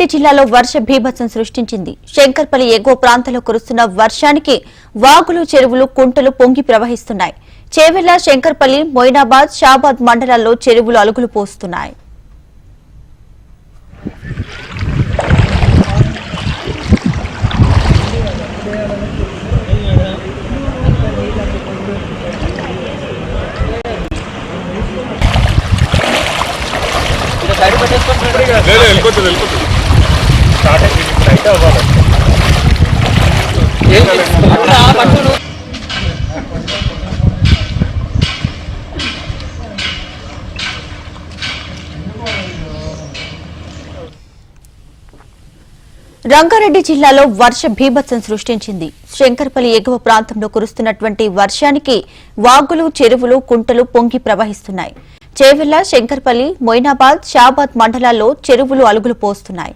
రంగారెడ్డి జిల్లాలో వర్ష బీభత్సం సృష్టించింది. శంకర్పల్లి ఎగువ ప్రాంతంలో కురుస్తున్న వర్షానికి వాగులు చెరువులు కుంటలు పొంగి ప్రవహిస్తున్నాయి. చేవెళ్ళ శంకర్పల్లి మొయినాబాద్ షాబాద్ మండలాల్లో చెరువులు అలుగులు పోస్తున్నాయి. వెళ్ళిపోతుంది వెళ్ళిపోతుంది. అయితే అవ్వాలి రంగారెడ్డి జిల్లాలో వర్ష భీభత్సం సృష్టించింది. శంకర్పల్లి ఎగువ ప్రాంతంలో కురుస్తున్నటువంటి వర్షానికి వాగులు చెరువులు కుంటలు పొంగి ప్రవహిస్తున్నాయి. చేవెళ్ళ శంకర్పల్లి మొయినాబాద్ షాబాద్ మండలాల్లో చెరువులు అలుగులు పోస్తున్నాయి.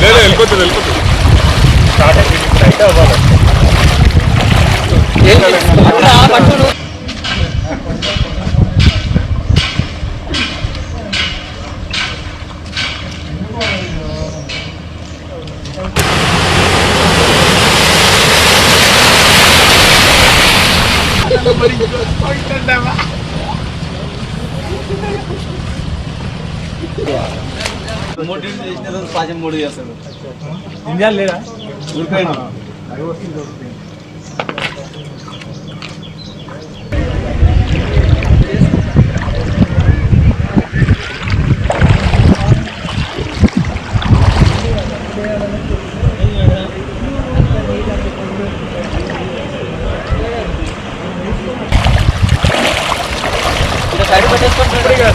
లేదు వెళ్ళిపోతుంది వెళ్ళిపోతుంది స్టార్ట్ అయింది అయితే అవ్వాలి పాచం మూడు చేస్తాడు ఇండియాలో లేదా ఊరిపోయినా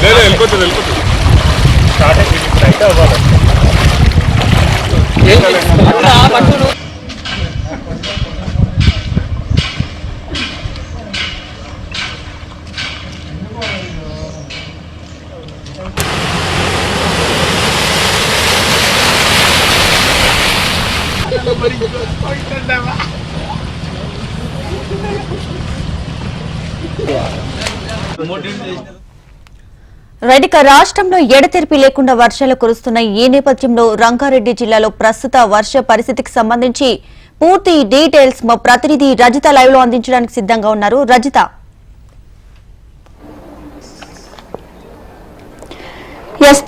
లేదు వెళ్ళిపోతుంది వెళ్ళిపోతుంది. స్టార్ట్ అవ్వాలి మోటివేట్ రైట్ రాష్ట్రంలో ఎడతెరిపి లేకుండా వర్షాలు కురుస్తున్న ఈ నేపథ్యంలో రంగారెడ్డి జిల్లాలో ప్రస్తుత వర్ష పరిస్థితికి సంబంధించి పూర్తి డీటెయిల్స్ మా ప్రతినిధి రజిత లైవ్లో అందించడానికి సిద్ధంగా ఉన్నారు. రజిత. ఎస్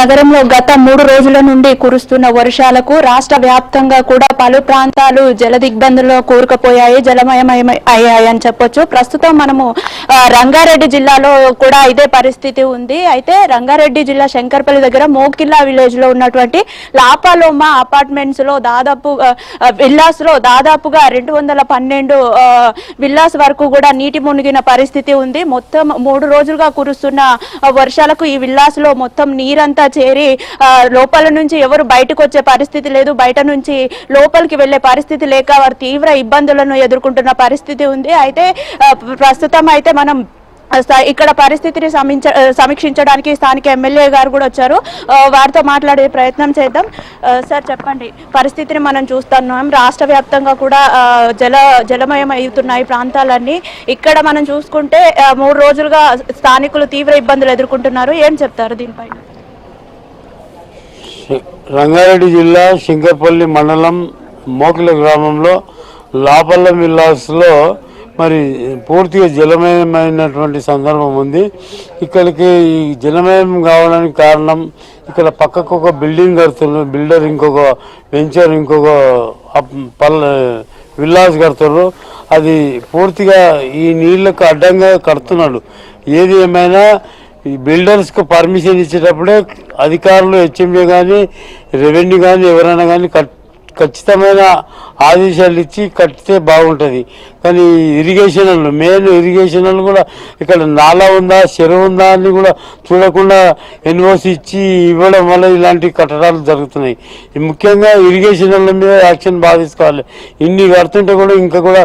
నగరంలో గత మూడు రోజుల నుండి కురుస్తున్న వర్షాలకు రాష్ట్ర వ్యాప్తంగా కూడా పలు ప్రాంతాలు జల దిగ్బంధంలో కూరుకుపోయాయి జలమయమయ అయ్యాయని చెప్పొచ్చు. ప్రస్తుతం మనము రంగారెడ్డి జిల్లాలో కూడా ఇదే పరిస్థితి ఉంది. అయితే రంగారెడ్డి జిల్లా శంకర్పల్లి దగ్గర మోకిల్లా విలేజ్లో ఉన్నటువంటి లాపాలోమా అపార్ట్మెంట్స్లో దాదాపు విల్లాస్లో దాదాపుగా రెండు వందల పన్నెండు విల్లాస్ వరకు కూడా నీటి మునిగిన పరిస్థితి ఉంది. మొత్తం మూడు రోజులుగా కురుస్తున్న వర్షాలకు ఈ విల్లాస్లో మొత్తం నీరంతా చేరి ఆ, లోపల నుంచి ఎవరు బయటకు వచ్చే పరిస్థితి లేదు. బయట నుంచి లోపలికి వెళ్ళే పరిస్థితి లేక వారు తీవ్ర ఇబ్బందులను ఎదుర్కొంటున్న పరిస్థితి ఉంది. అయితే ఆ, ప్రస్తుతం అయితే మనం ఇక్కడ పరిస్థితిని సమీక్ష సమీక్షించడానికి స్థానిక ఎమ్మెల్యే గారు కూడా వచ్చారు. వారితో మాట్లాడే ప్రయత్నం చేద్దాం. సార్ చెప్పండి పరిస్థితిని మనం చూస్తున్నాం. రాష్ట్ర వ్యాప్తంగా కూడా జల జలమయం అవుతున్నాయి ప్రాంతాలన్నీ. ఇక్కడ మనం చూసుకుంటే మూడు రోజులుగా స్థానికులు తీవ్ర ఇబ్బందులు ఎదుర్కొంటున్నారు. ఏం చెప్తారు దీనిపైన? రంగారెడ్డి జిల్లా సింగపల్లి మండలం మోకిల గ్రామంలో లాపల్ల విల్లాస్లో మరి పూర్తిగా జలమయమైనటువంటి సందర్భం ఉంది. ఇక్కడికి ఈ జలమయం కావడానికి కారణం ఇక్కడ పక్కకు ఒక బిల్డింగ్ కడుతున్నారు. బిల్డర్ ఇంకొక వెంచర్ ఇంకొక పల్ల విల్లాస్ కడుతున్నారు. అది పూర్తిగా ఈ నీళ్ళకు అడ్డంగా కడుతున్నాడు. ఏది ఏమైనా ఈ బిల్డర్స్కి పర్మిషన్ ఇచ్చేటప్పుడే అధికారులు హెచ్ఎంఏ కానీ రెవెన్యూ కానీ ఎవరైనా కానీ కట్ ఖచ్చితమైన ఆదేశాలు ఇచ్చి కట్టితే బాగుంటుంది. కానీ ఇరిగేషన్లు మెయిన్ ఇరిగేషన్లు కూడా ఇక్కడ నాలా ఉందా చెరువు ఉందా అని కూడా చూడకుండా ఎన్ఓసి ఇచ్చి ఇవ్వడం వల్ల ఇలాంటి కట్టడాలు జరుగుతున్నాయి. ముఖ్యంగా ఇరిగేషన్ల మీద యాక్షన్ బాగా తీసుకోవాలి. ఇన్ని కడుతుంటే కూడా ఇంకా కూడా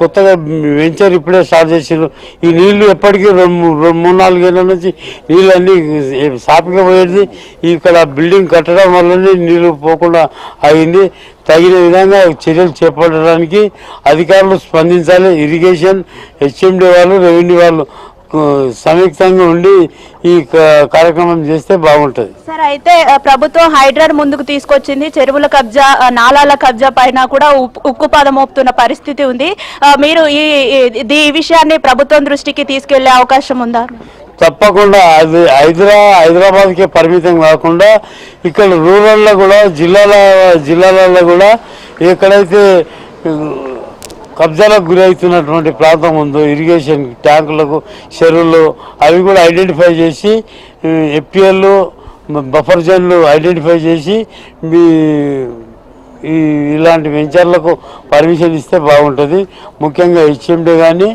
కొత్తగా వెంచర్ ఇప్పుడే స్టార్ట్ చేసారు ఈ నీళ్ళు ఎప్పటికీ రెండు మూడు నాలుగు మూడు నుంచి నీళ్ళు అన్ని సాపిగా పోయేది. ఇక్కడ బిల్డింగ్ కట్టడం వల్లనే నీళ్ళు పోకుండా అయింది. తగిన విధంగా చర్యలు చేపట్టడానికి అధికారులు స్పందించాలి. ఇరిగేషన్ హెచ్ఎండి వాళ్ళు రెవెన్యూ వాళ్ళు. సంయుక్తంగా ఉండి ఈ కార్యక్రమం చేస్తే బాగుంటుంది. సార్ అయితే ప్రభుత్వం హైడ్రాన్ ముందుకు తీసుకొచ్చింది. చెరువుల కబ్జా నాలాల కబ్జా పైన కూడా ఉక్కుపాదం మోపుతున్న పరిస్థితి ఉంది. మీరు ఈ ఈ- విషయాన్ని ప్రభుత్వం దృష్టికి తీసుకెళ్ళే అవకాశం ఉందా? తప్పకుండా. అది హైదరా హైదరాబాద్కే పరిమితం కాకుండా ఇక్కడ రూరల్లో కూడా జిల్లాల జిల్లాలలో కూడా ఎక్కడైతే కబ్జాలకు గురవుతున్నటువంటి ప్రాంతం ఉందో ఇరిగేషన్ ట్యాంకులకు చెరువులు అవి కూడా ఐడెంటిఫై చేసి ఎఫ్పిఎల్ బఫర్ జోన్లు ఐడెంటిఫై చేసి మీ ఈ ఇలాంటి వెంచర్లకు పర్మిషన్ ఇస్తే బాగుంటుంది. ముఖ్యంగా హెచ్ఎండి కానీ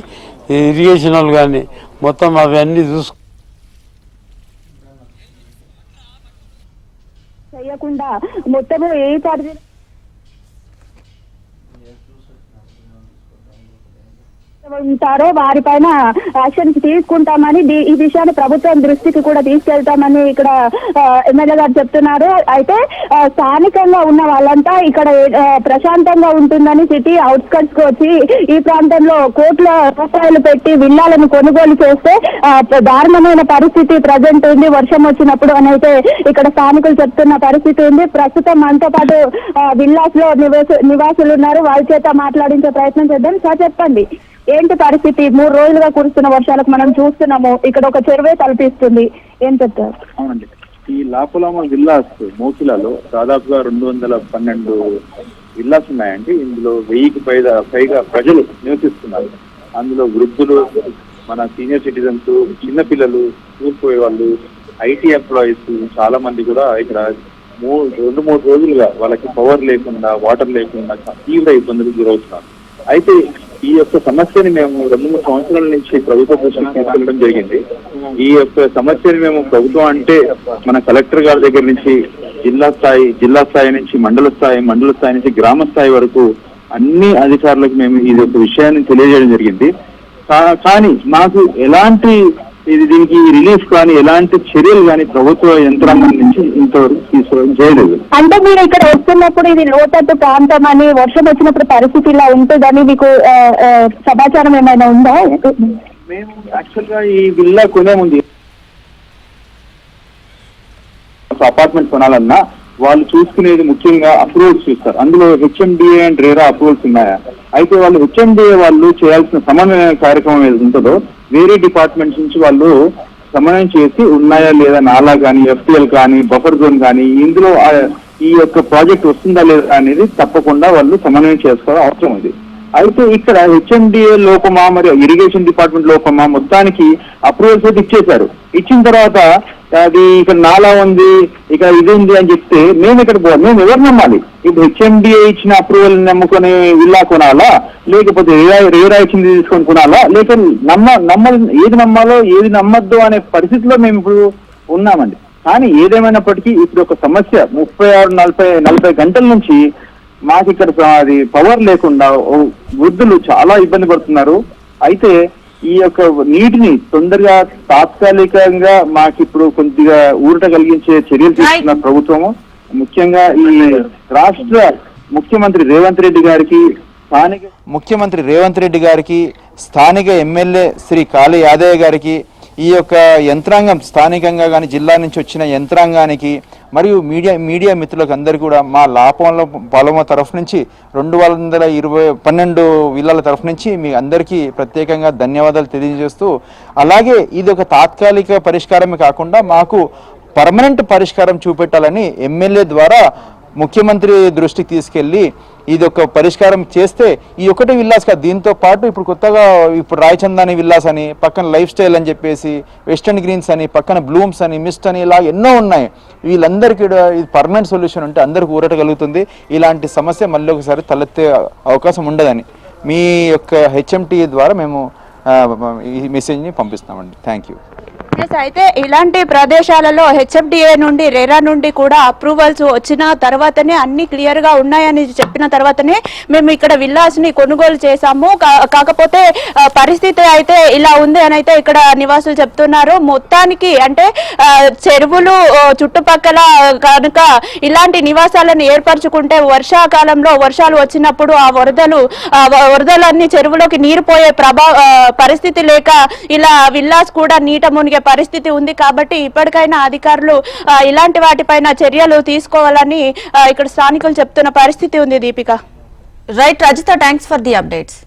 ఇరిగేషన్ వాళ్ళు కానీ మొత్తం అవన్నీ చూసు చేయకుండా మొత్తము ఏ పరిధి ఉంటారో వారిపైన యాక్షన్స్ తీసుకుంటామని ఈ విషయాన్ని ప్రభుత్వం దృష్టికి కూడా తీసుకెళ్తామని ఇక్కడ ఎమ్మెల్యే గారు చెప్తున్నారు. అయితే స్థానికంగా ఉన్న వాళ్ళంతా ఇక్కడ ప్రశాంతంగా ఉంటుందని సిటీ అవుట్స్కట్స్కు వచ్చి ఈ ప్రాంతంలో కోట్ల రూపాయలు పెట్టి విల్లాలను కొనుగోలు చేస్తే దారుణమైన పరిస్థితి ప్రజెంట్ ఉంది. వర్షం వచ్చినప్పుడు అని అయితే ఇక్కడ స్థానికులు చెప్తున్న పరిస్థితి ఉంది. ప్రస్తుతం మనతో పాటు విల్లాస్లో నివాసులు ఉన్నారు. వాళ్ళ చేత మాట్లాడించే ప్రయత్నం చేద్దాం. సార్ చెప్పండి. ఏంటి పరిస్థితి? మూడు రోజులుగా కురుస్తున్న వర్షాలకు మనం చూస్తున్నాము. ఇక్కడ ఒక చెరువే తలపిస్తుంది. ఏం చెప్తారు? అవునండి. ఈ లాపులామ విల్లాస్ మోకిలాలో దాదాపుగా రెండు వందల పన్నెండు విల్లాస్ ఉన్నాయండి. ఇందులో వెయ్యికి పైగా పైగా ప్రజలు నివసిస్తున్నారు. అందులో వృద్ధులు మన సీనియర్ సిటిజన్స్ చిన్నపిల్లలు పిల్లలు పోయే వాళ్ళు ఐటీ ఎంప్లాయీస్ చాలా మంది కూడా ఇక్కడ మూడు రెండు మూడు రోజులుగా వాళ్ళకి పవర్ లేకుండా వాటర్ లేకుండా తీవ్ర ఇబ్బందులు గురవుతున్నారు. అయితే ఈ యొక్క సమస్యని మేము రెండు మూడు సంవత్సరాల నుంచి ప్రభుత్వ దృష్టికి తీసుకెళ్ళడం జరిగింది. ఈ యొక్క సమస్యని మేము ప్రభుత్వం అంటే మన కలెక్టర్ గారి దగ్గర నుంచి జిల్లా స్థాయి జిల్లా స్థాయి నుంచి మండల స్థాయి మండల స్థాయి నుంచి గ్రామ స్థాయి వరకు అన్ని అధికారులకు మేము ఈ యొక్క విషయాన్ని తెలియజేయడం జరిగింది. కానీ మాకు ఎలాంటి ఇది దీనికి రిలీఫ్ కానీ ఎలాంటి చర్యలు కానీ ప్రభుత్వ యంత్రాంగం నుంచి ఇంతవరకు తీసుకోవడం చేయలేదు అంటే మీరు ఇక్కడ వస్తున్నప్పుడు ఇది లోతట్టు ప్రాంతం అని వర్షం వచ్చినప్పుడు పరిస్థితి ఇలా ఉంటుందని మీకు సమాచారం ఏమైనా ఉందా? మేము యాక్చువల్గా ఈ విల్లా కొనే ఒక అపార్ట్మెంట్ కొనాలన్నా వాళ్ళు చూసుకునేది ముఖ్యంగా అప్రూవల్స్ చూస్తారు. అందులో హెచ్ఎండిఏ అండ్ రేరా అప్రూవల్స్ ఉన్నాయా? అయితే వాళ్ళు హెచ్ఎండిఏ వాళ్ళు చేయాల్సిన సమన్వయ కార్యక్రమం ఏది ఉంటుందో వేరే డిపార్ట్మెంట్స్ నుంచి వాళ్ళు సమన్వయం చేసి ఉన్నాయా లేదా నాలా కానీ ఎఫ్టిఎల్ కానీ బఫర్ జోన్ కానీ ఇందులో ఈ యొక్క ప్రాజెక్ట్ వస్తుందా లేదా అనేది తప్పకుండా వాళ్ళు సమన్వయం చేసుకోవడం అవసరం ఉంది అయితే ఇక్కడ హెచ్ఎండిఏ లోపమా మరియు ఇరిగేషన్ డిపార్ట్మెంట్ లోపమా మొత్తానికి అప్రూవల్స్ అయితే ఇచ్చేశారు. ఇచ్చిన తర్వాత అది ఇక్కడ నాలా ఉంది ఇక ఇది ఉంది అని చెప్తే మేము ఇక్కడ పోవాలి మేము ఎవరు నమ్మాలి? ఇప్పుడు హెచ్ఎండిఏ ఇచ్చిన అప్రూవల్ నమ్ముకొని విల్లా కొనాలా? లేకపోతే రేరా రేరా ఇచ్చింది తీసుకొని కొనాలా? లేక నమ్మ నమ్మ ఏది నమ్మాలో ఏది నమ్మద్దు అనే పరిస్థితిలో మేము ఇప్పుడు ఉన్నామండి. కానీ ఏదేమైనప్పటికీ ఇప్పుడు ఒక సమస్య ముప్పై ఆరు నలభై నలభై గంటల నుంచి మాకు ఇక్కడ అది పవర్ లేకుండా వృద్ధులు చాలా ఇబ్బంది పడుతున్నారు. అయితే ఈ యొక్క నీటిని తొందరగా తాత్కాలికంగా మాకు ఇప్పుడు కొద్దిగా ఊరట కలిగించే చర్యలు తీసుకున్న ప్రభుత్వము ముఖ్యంగా ఈ రాష్ట్ర ముఖ్యమంత్రి రేవంత్ రెడ్డి గారికి స్థానిక ముఖ్యమంత్రి రేవంత్ రెడ్డి గారికి స్థానిక ఎమ్మెల్యే శ్రీ కాళీ యాదయ్య గారికి ఈ యొక్క యంత్రాంగం స్థానికంగా కానీ జిల్లా నుంచి వచ్చిన యంత్రాంగానికి మరియు మీడియా మీడియా మిత్రులకు అందరికీ కూడా మా లాపంలో పొలమ తరఫు నుంచి రెండు వందల ఇరవై పన్నెండు విల్లాల తరఫు నుంచి మీ అందరికీ ప్రత్యేకంగా ధన్యవాదాలు తెలియజేస్తూ అలాగే ఇది ఒక తాత్కాలిక పరిష్కారమే కాకుండా మాకు పర్మనెంట్ పరిష్కారం చూపెట్టాలని ఎమ్మెల్యే ద్వారా ముఖ్యమంత్రి దృష్టికి తీసుకెళ్ళి ఇది ఒక పరిష్కారం చేస్తే ఈ ఒకటి విల్లాస్ కాదు. దీంతో పాటు ఇప్పుడు కొత్తగా ఇప్పుడు రాయచందాని విల్లాస్ అని పక్కన లైఫ్ స్టైల్ అని చెప్పేసి వెస్టర్న్ గ్రీన్స్ అని పక్కన బ్లూమ్స్ అని మిస్ట్ అని ఇలా ఎన్నో ఉన్నాయి. వీళ్ళందరికీ ఇది పర్మనెంట్ సొల్యూషన్ ఉంటే అందరికీ ఊరట కలుగుతుంది ఇలాంటి సమస్య మళ్ళీ ఒకసారి తలెత్తే అవకాశం ఉండదని మీ యొక్క హెచ్ఎంటీ ద్వారా మేము ఈ మెసేజ్ని పంపిస్తామండి. Thank you. ఎస్ అయితే ఇలాంటి ప్రదేశాలలో హెచ్ఎఫ్డిఏ నుండి రెరా నుండి కూడా అప్రూవల్స్ వచ్చిన తర్వాతనే అన్ని క్లియర్గా ఉన్నాయని చెప్పిన తర్వాతనే మేము ఇక్కడ విల్లాస్ని కొనుగోలు చేశాము. కా- కాకపోతే పరిస్థితి అయితే ఇలా ఉంది అని అయితే ఇక్కడ నివాసులు చెప్తున్నారు. మొత్తానికి అంటే చెరువులు చుట్టుపక్కల కనుక ఇలాంటి నివాసాలను ఏర్పరచుకుంటే వర్షాకాలంలో వర్షాలు వచ్చినప్పుడు ఆ వరదలు వరదలన్నీ చెరువులోకి నీరు పోయే ప్రభా పరిస్థితి లేక ఇలా విల్లాస్ కూడా నీట మునిగే పరిస్థితి ఉంది కాబట్టి ఇప్పటికైనా అధికారులు ఇలాంటి వాటిపైన చర్యలు తీసుకోవాలని ఇక్కడ స్థానికులు చెప్తున్న పరిస్థితి ఉంది Deepika. Right Rajitha thanks for the updates